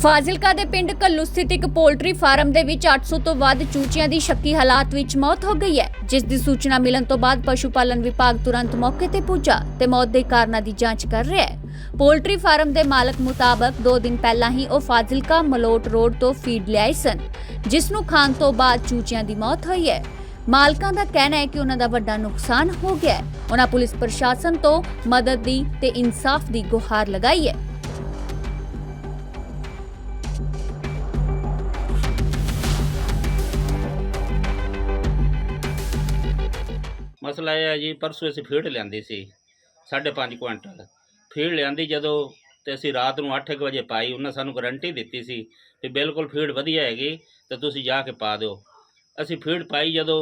ਫਾਜ਼ਿਲਕਾ ਦੇ ਪਿੰਡ ਕੱਲੂ ਸਥਿਤ ਇੱਕ ਪੋਲਟਰੀ ਫਾਰਮ ਦੇ ਵਿੱਚ 800 ਤੋਂ ਵੱਧ ਚੂਚਿਆਂ ਦੀ ਸ਼ੱਕੀ ਹਾਲਾਤ ਵਿੱਚ ਮੌਤ ਹੋ ਗਈ ਹੈ, ਜਿਸ ਦੀ ਸੂਚਨਾ ਮਿਲਣ ਤੋਂ ਬਾਅਦ ਪਸ਼ੂ ਪਾਲਣ ਵਿਭਾਗ ਤੁਰੰਤ ਮੌਕੇ ਤੇ ਪਹੁੰਚਾ ਤੇ ਮੌਤ ਦੇ ਕਾਰਨਾਂ ਦੀ ਜਾਂਚ ਕਰ ਰਿਹਾ ਹੈ। ਪੋਲਟਰੀ ਫਾਰਮ ਦੇ ਮਾਲਕ ਮੁਤਾਬਕ 2 ਦਿਨ ਪਹਿਲਾਂ ਹੀ ਉਹ ਫਾਜ਼ਿਲਕਾ ਮਲੋਟ ਰੋਡ ਤੋਂ ਫੀਡ ਲਿਆਏ ਸਨ, ਜਿਸ ਨੂੰ ਖਾਣ ਤੋਂ ਬਾਅਦ ਚੂਚਿਆਂ ਦੀ ਮੌਤ ਹੋਈ ਹੈ। ਮਾਲਕਾਂ ਦਾ ਕਹਿਣਾ ਹੈ ਕਿ ਉਹਨਾਂ ਦਾ ਵੱਡਾ ਨੁਕਸਾਨ ਹੋ ਗਿਆ ਹੈ। ਉਹਨਾਂ ਪੁਲਿਸ ਪ੍ਰਸ਼ਾਸਨ ਤੋਂ ਮਦਦ ਦੀ ਤੇ ਇਨਸਾਫ ਦੀ ਗੁਹਾਰ ਲਗਾਈ ਹੈ। ਮਸਲਾ ਇਹ ਹੈ ਜੀ, ਪਰਸੋਂ ਅਸੀਂ ਫੀਡ ਲਿਆਂਦੀ ਸੀ 5.5 ਕੁਇੰਟਲ। ਫੀਡ ਲਿਆਂਦੀ ਜਦੋਂ ਤੇ ਅਸੀਂ ਰਾਤ ਨੂੰ 8 ਵਜੇ ਪਾਈ, ਉਹਨਾਂ ਸਾਨੂੰ ਗਾਰੰਟੀ ਦਿੱਤੀ ਸੀ ਕਿ ਬਿਲਕੁਲ ਫੀਡ ਵਧੀਆ ਹੈਗੀ ਤੇ ਤੁਸੀਂ ਜਾ ਕੇ ਪਾ ਦਿਓ। ਅਸੀਂ ਫੀਡ ਪਾਈ ਜਦੋਂ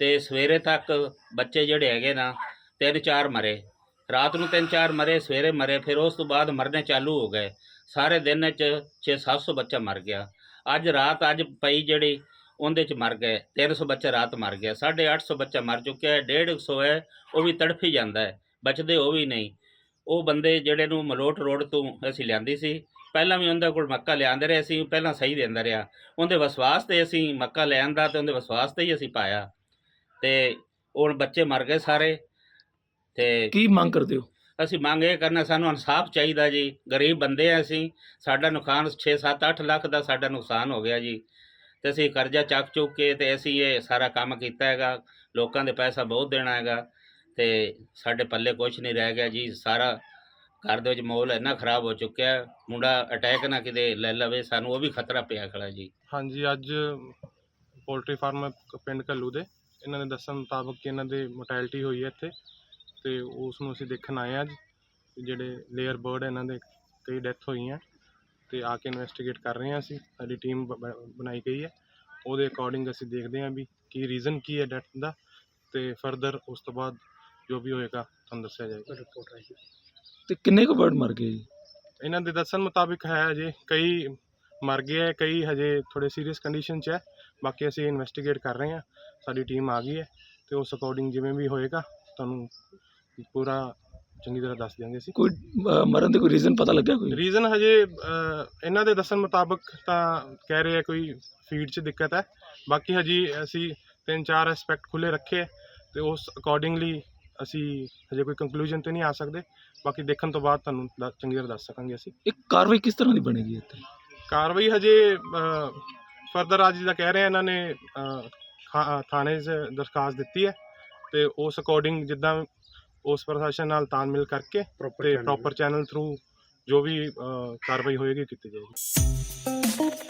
ਤੇ ਸਵੇਰੇ ਤੱਕ ਬੱਚੇ ਜਿਹੜੇ ਹੈਗੇ ਨਾ, ਤਿੰਨ ਚਾਰ ਮਰੇ। ਰਾਤ ਨੂੰ ਤਿੰਨ ਚਾਰ ਮਰੇ, ਸਵੇਰੇ ਮਰੇ, ਫਿਰ ਉਸ ਤੋਂ ਬਾਅਦ ਮਰਨੇ ਚਾਲੂ ਹੋ ਗਏ। ਸਾਰੇ ਦਿਨ ਚ 6-700 ਬੱਚਾ ਮਰ ਗਿਆ। ਅੱਜ ਰਾਤ ਅੱਜ ਪਈ ਜਿਹੜੀ ਉਹਦੇ ਚ ਮਰ ਗਏ 300 ਬੱਚਾ ਰਾਤ ਮਰ ਗਿਆ 850 ਬੱਚਾ ਮਰ ਚੁੱਕਿਆ ਹੈ 150 ਹੈ ਉਹ ਵੀ ਤੜਫੀ ਜਾਂਦਾ ਹੈ ਬਚਦੇ ਉਹ ਵੀ ਨਹੀਂ। ਉਹ ਬੰਦੇ ਜਿਹੜੇ ਨੂੰ ਮਲੋਟ ਰੋਡ ਤੋਂ ਅਸੀਂ ਲਿਆਂਦੀ ਸੀ ਪਹਿਲਾਂ ਵੀ ਉਹਦੇ ਕੋਲ ਮੱਕਾ ਲਿਆਂਦੇ ਰਹੇ ਅਸੀਂ ਪਹਿਲਾਂ ਸਹੀ ਦਿੰਦਾ ਰਿਹਾ। ਉਹਦੇ ਵਿਸ਼ਵਾਸ ਤੇ ਅਸੀਂ ਮੱਕਾ ਲਿਆਂਦਾ ਤੇ ਉਹਦੇ ਵਿਸ਼ਵਾਸ ਤੇ ਹੀ ਅਸੀਂ ਪਾਇਆ। ਤੇ ਉਹ ਬੱਚੇ ਮਰ ਗਏ ਸਾਰੇ ਤੇ ਕੀ ਮੰਗ ਕਰਦੇ ਹੋ? ਅਸੀਂ ਮੰਗ ਇਹ ਕਰਨਾ ਸਾਨੂੰ ਇਨਸਾਫ ਚਾਹੀਦਾ ਜੀ ਗਰੀਬ ਬੰਦੇ ਆ ਅਸੀਂ ਸਾਡਾ ਨੁਕਸਾਨ 6 7 8 ਲੱਖ ਦਾ ਸਾਡਾ ਨੁਕਸਾਨ ਹੋ ਗਿਆ ਜੀ। ਤੇ ਅਸੀਂ ਕਰਜ਼ਾ ਚੱਕ ਚੁੱਕ ਕੇ ਤੇ ਅਸੀਂ ਇਹ ਸਾਰਾ ਕੰਮ ਕੀਤਾ ਹੈਗਾ, ਲੋਕਾਂ ਦੇ ਪੈਸਾ ਬਹੁਤ ਦੇਣਾ ਹੈਗਾ ਤੇ ਸਾਡੇ ਪੱਲੇ ਕੁਝ ਨਹੀਂ ਰਹਿ ਗਿਆ ਜੀ, ਸਾਰਾ ਘਰ ਦੇ ਵਿੱਚ ਮਾਹੌਲ ਇੰਨਾ ਖਰਾਬ ਹੋ ਚੁੱਕਿਆ ਮੁੰਡਾ ਅਟੈਕ ਨਾ ਕਿਤੇ ਲੈ ਲਵੇ, ਸਾਨੂੰ ਉਹ ਵੀ ਖਤਰਾ ਪਿਆ ਖੜਾ ਜੀ। ਹਾਂਜੀ, ਅੱਜ ਪੋਲਟਰੀ ਫਾਰਮ ਹੈ ਪਿੰਡ ਕੱਲੂ ਦੇ, ਇਹਨਾਂ ਦੇ ਦੱਸਣ ਮੁਤਾਬਕ ਕਿ ਇਹਨਾਂ ਦੇ ਮੋਰਟੈਲਿਟੀ ਹੋਈ ਹੈ ਇੱਥੇ ਤੇ ਉਸ ਨੂੰ ਅਸੀਂ ਦੇਖਣ ਆਏ ਹਾਂ ਅੱਜ, ਜਿਹੜੇ ਲੇਅਰ ਬਰਡ ਇਹਨਾਂ ਦੇ ਕਈ ਡੈਥ ਹੋਈਆਂ। ਤੇ ਆ ਕੇ ਇਨਵੈਸਟੀਗੇਟ ਕਰ ਰਹੇ ਹਾਂ ਅਸੀਂ। ਸਾਡੀ ਟੀਮ ਬਣਾਈ ਗਈ ਹੈ। ਉਹਦੇ ਅਕੋਰਡਿੰਗ ਅਸੀਂ ਦੇਖਦੇ ਹਾਂ ਵੀ ਕੀ ਰੀਜ਼ਨ ਕੀ ਹੈ ਡੈਥ ਦਾ ਤੇ ਫਰਦਰ ਉਸ ਤੋਂ ਬਾਅਦ ਜੋ ਵੀ ਹੋਏਗਾ ਤੁਹਾਨੂੰ ਦੱਸਿਆ ਜਾਏਗਾ। ਤੇ ਕਿੰਨੇ ਕੁ ਬਰਡ ਮਰ ਗਏ ਜੀ? ਇਹਨਾਂ ਦੇ ਦੱਸਣ ਮੁਤਾਬਿਕ ਹੈ ਅਜੇ ਕਈ ਮਰ ਗਏ ਹੈ ਕਈ ਹਜੇ ਥੋੜੇ ਸੀਰੀਅਸ ਕੰਡੀਸ਼ਨ 'ਚ ਹੈ। ਬਾਕੀ ਅਸੀਂ ਇਨਵੈਸਟੀਗੇਟ ਕਰ ਰਹੇ ਹਾਂ। ਸਾਡੀ ਟੀਮ ਆ ਗਈ ਹੈ ਤੇ ਉਸ ਅਕੋਰਡਿੰਗ ਜਿਵੇਂ ਵੀ ਹੋਏਗਾ ਤੁਹਾਨੂੰ ਪੂਰਾ ਚੰਗੀ ਤਰ੍ਹਾਂ ਦੱਸ ਦਿਆਂਗੇ ਅਸੀਂ। ਕੋਈ ਅਹ, ਮਰਨ ਦੇ ਕੋਈ ਰੀਜ਼ਨ ਪਤਾ ਲੱਗਿਆ ਕੋਈ? ਰੀਜ਼ਨ ਹਜੇ ਇਹਨਾਂ ਦੇ ਦੱਸਣ ਮੁਤਾਬਕ ਤਾਂ ਕਹਿ ਰਹੇ ਆ ਕੋਈ ਫੀਡ 'ਚ ਦਿੱਕਤ ਹੈ। ਬਾਕੀ ਹਜੀ ਅਸੀਂ ਤਿੰਨ ਚਾਰ ਐਸਪੈਕਟ ਖੁੱਲੇ ਰੱਖੇ ਹੈ ਤੇ ਉਸ ਅਕੋਰਡਿੰਗਲੀ ਅਸੀਂ ਹਜੇ ਕੋਈ ਕੰਕਲੂਜਨ ਤੇ ਨਹੀਂ ਆ ਸਕਦੇ। ਬਾਕੀ ਦੇਖਣ ਤੋਂ ਬਾਅਦ ਤੁਹਾਨੂੰ ਦ- ਚੰਗੀ ਤਰ੍ਹਾਂ ਦੱਸ ਸਕਾਂਗੇ ਅਸੀਂ। ਇੱਕ ਕਾਰਵਾਈ ਕਿਸ ਤਰ੍ਹਾਂ ਦੀ ਬਣੇਗੀ ਇੱਥੇ? ਕਾਰਵਾਈ ਹਜੇ ਫਰਦਰ ਅੱਜ ਦਾ ਕਹਿ ਰਹੇ ਆ ਇਹਨਾਂ ਨੇ ਅ, ਥਾ- ਥਾਣੇ 'ਚ ਦਰਖਾਸਤ ਦਿੱਤੀ ਹੈ ਤੇ ਉਸ ਅਕੋਰਡਿੰਗ ਜਿੱਦਾਂ ਉਸ ਪ੍ਰਸ਼ਾਸਨ ਨਾਲ ਤਾਲਮੇਲ ਕਰਕੇ ਤੇ ਪ੍ਰੋਪਰ ਚੈਨਲ ਥਰੂ ਜੋ ਵੀ ਅ, ਕਾਰਵਾਈ ਹੋਏਗੀ ਕੀਤੀ ਜਾਏਗੀ।